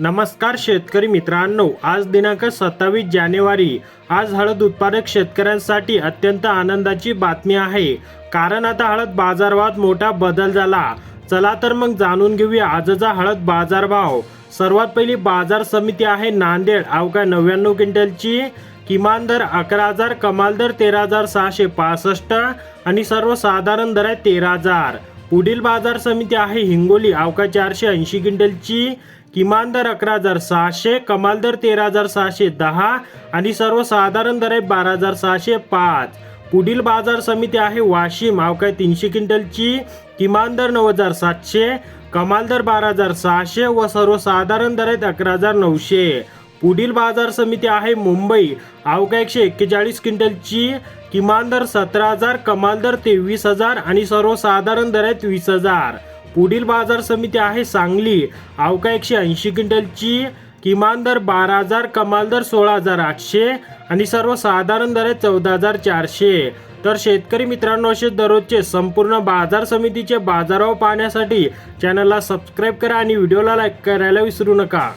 नमस्कार शेतकरी मित्रांनो आज दिनांक सत्तावीस जानेवारी. आज हळद उत्पादक शेतकऱ्यांसाठी अत्यंत आनंदाची बातमी आहे. कारण आता हळद बाजारभावात मोठा बदल झाला. चला तर मग जाणून घेऊया आजचा हळद बाजारभाव. सर्वात पहिली बाजार समिती आहे नांदेड. अवघा नव्याण्णव क्विंटलची? किमान दर अकरा हजार कमाल दर तेरा हजार सहाशे पासष्ट आणि सर्वसाधारण दर आहे तेरा हजार. पुढील बाजार समिती आहे हिंगोली. अवका चारशे ऐंशी क्विंटलची किमान दर अकरा हजार सहाशे कमाल दर तेरा हजार सहाशे दहा आणि सर्वसाधारण दर आहे बारा हजार सहाशे पाच. पुढील बाजार समिती आहे वाशिम. अवकाय तीनशे क्विंटलची किमान दर नऊ हजार सातशे कमाल दर बारा हजार सहाशे व सर्वसाधारण दर आहेत अकरा हजार नऊशे. पुढील बाजार समिती आहे मुंबई. अवघ्या एकशे एक्केचाळीस क्विंटलची किमान दर सतरा हजार कमाल दर तेवीस हजार आणि सर्वसाधारण दर आहेत वीस हजार. पुढील बाजार समिती आहे सांगली. अवघ्या एकशे ऐंशी क्विंटलची किमान दर बारा हजार कमाल दर सोळा हजार आठशे आणि सर्वसाधारण दर आहे चौदा हजार चारशे. तर शेतकरी मित्रांनो असे दररोजचे संपूर्ण बाजार समितीचे बाजाराव पाहण्यासाठी चॅनलला सबस्क्राईब करा आणि व्हिडिओला लाईक करायला विसरू नका.